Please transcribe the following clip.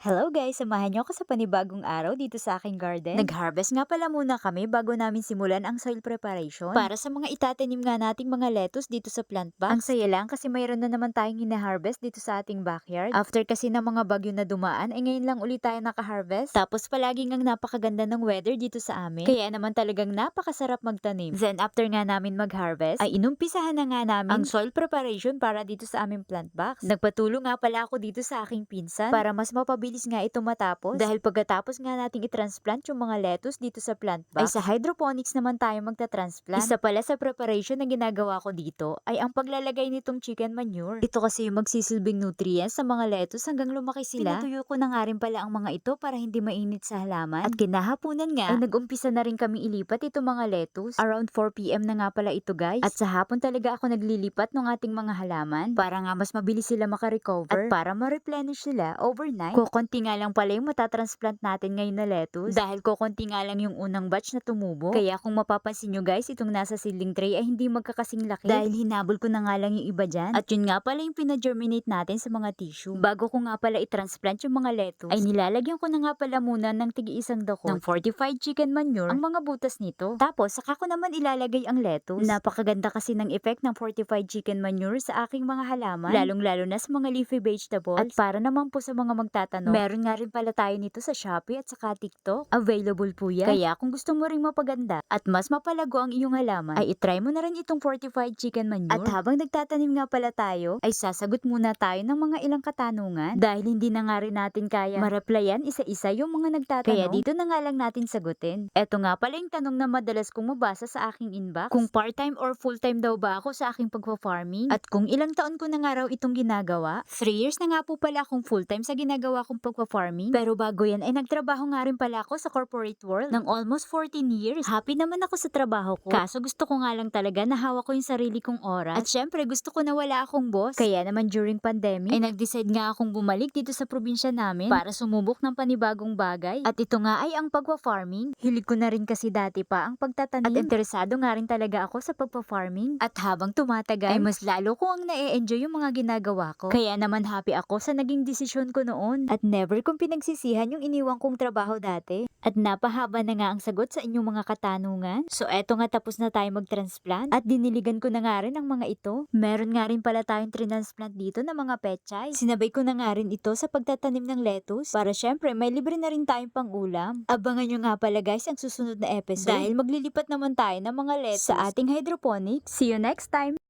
Hello guys! Samahan niyo ako sa panibagong araw dito sa aking garden. Nag-harvest nga pala muna kami bago namin simulan ang soil preparation. Para sa mga itatanim nga nating mga lettuce dito sa plant box. Ang saya lang kasi mayroon na naman tayong hina-harvest dito sa ating backyard. After kasi ng mga bagyo na dumaan, ay ngayon lang ulit tayo naka-harvest. Tapos palagi ngang napakaganda ng weather dito sa amin. Kaya naman talagang napakasarap magtanim. Then after nga namin mag-harvest, ay inumpisahan na nga namin ang soil preparation para dito sa aming plant box. Nagpatulong nga pala ako dito sa aking pinsan para mas mapabilis nga ito matapos. Dahil pagkatapos nga nating i-transplant yung mga lettuce dito sa plant box, ay sa hydroponics naman tayo magta-transplant. Isa pala sa preparation na ginagawa ko dito ay ang paglalagay nitong chicken manure. Ito kasi yung magsisilbing nutrients sa mga lettuce hanggang lumaki sila. Tinutuyo ko na nga rin pala ang mga ito para hindi mainit sa halaman. At kinahaponan nga, ay nag-umpisa na rin kami ilipat itong mga lettuce. Around 4pm na nga pala ito guys. At sa hapon talaga ako naglilipat ng ating mga halaman para nga mas mabilis sila makarecover at para ma-replenish sila overnight. Kukunti nga lang pala yung matatransplant natin ngayon na lettuce dahil kukunti nga lang yung unang batch na tumubo. Kaya kung mapapansin nyo guys, itong nasa seedling tray ay hindi magkakasing laki dahil hinabol ko na nga lang yung iba dyan. At yun nga pala yung pina-germinate natin sa mga tissue. Bago ko nga pala i-transplant yung mga lettuce, ay nilalagyan ko na nga pala muna ng tigi-isang dako ng fortified chicken manure ang mga butas nito. Tapos saka ko naman ilalagay ang lettuce. Napakaganda kasi ng effect ng fortified chicken manure sa aking mga halaman, lalong-lalo na sa mga leafy vegetables. At para naman po sa mga magtatanong, meron nga rin pala tayo nito sa Shopee at saka TikTok. Available po yan. Kaya kung gusto mo ring mapaganda at mas mapalago ang iyong halaman, ay itry mo na rin itong fortified chicken manure. At habang nagtatanim nga pala tayo, ay sasagot muna tayo ng mga ilang katanungan dahil hindi na nga rin natin kaya ma-replyan isa-isa yung mga nagtatanong. Kaya dito na nga lang natin sagutin. Eto nga pala yung tanong na madalas kong mabasa sa aking inbox. Kung part-time or full-time daw ba ako sa aking pagpa-farming? At kung ilang taon ko na nga raw itong ginagawa? 3 years na nga po pala akong full-time sa ginagawa kong pagpa-farming. Pero bago yan ay nagtrabaho nga rin pala ako sa corporate world ng almost 14 years. Happy naman ako sa trabaho ko. Kaso gusto ko nga lang talaga na hawak ko yung sarili kong oras. At syempre gusto ko na wala akong boss. Kaya naman during pandemic ay nag-decide nga akong bumalik dito sa probinsya namin para sumubok ng panibagong bagay. At ito nga ay ang pagpa-farming. Hilig ko na rin kasi dati pa ang pagtatanim. At interesado nga rin talaga ako sa pagpa-farming. At habang tumatagal, ay mas lalo ko ang na-enjoy yung mga ginagawa ko. Kaya naman happy ako sa naging desisyon ko noon. At never kong pinagsisihan yung iniwan kong trabaho dati. At napahaba na nga ang sagot sa inyong mga katanungan. So eto nga tapos na tayo mag-transplant. At diniligan ko na nga rin ang mga ito. Meron nga rin pala tayong transplant dito ng mga pechay. Sinabay ko na nga rin ito sa pagtatanim ng lettuce. Para syempre may libre na rin tayong pang-ulam. Abangan nyo nga pala guys ang susunod na episode. Dahil maglilipat naman tayo ng mga lettuce sa ating hydroponics. See you next time!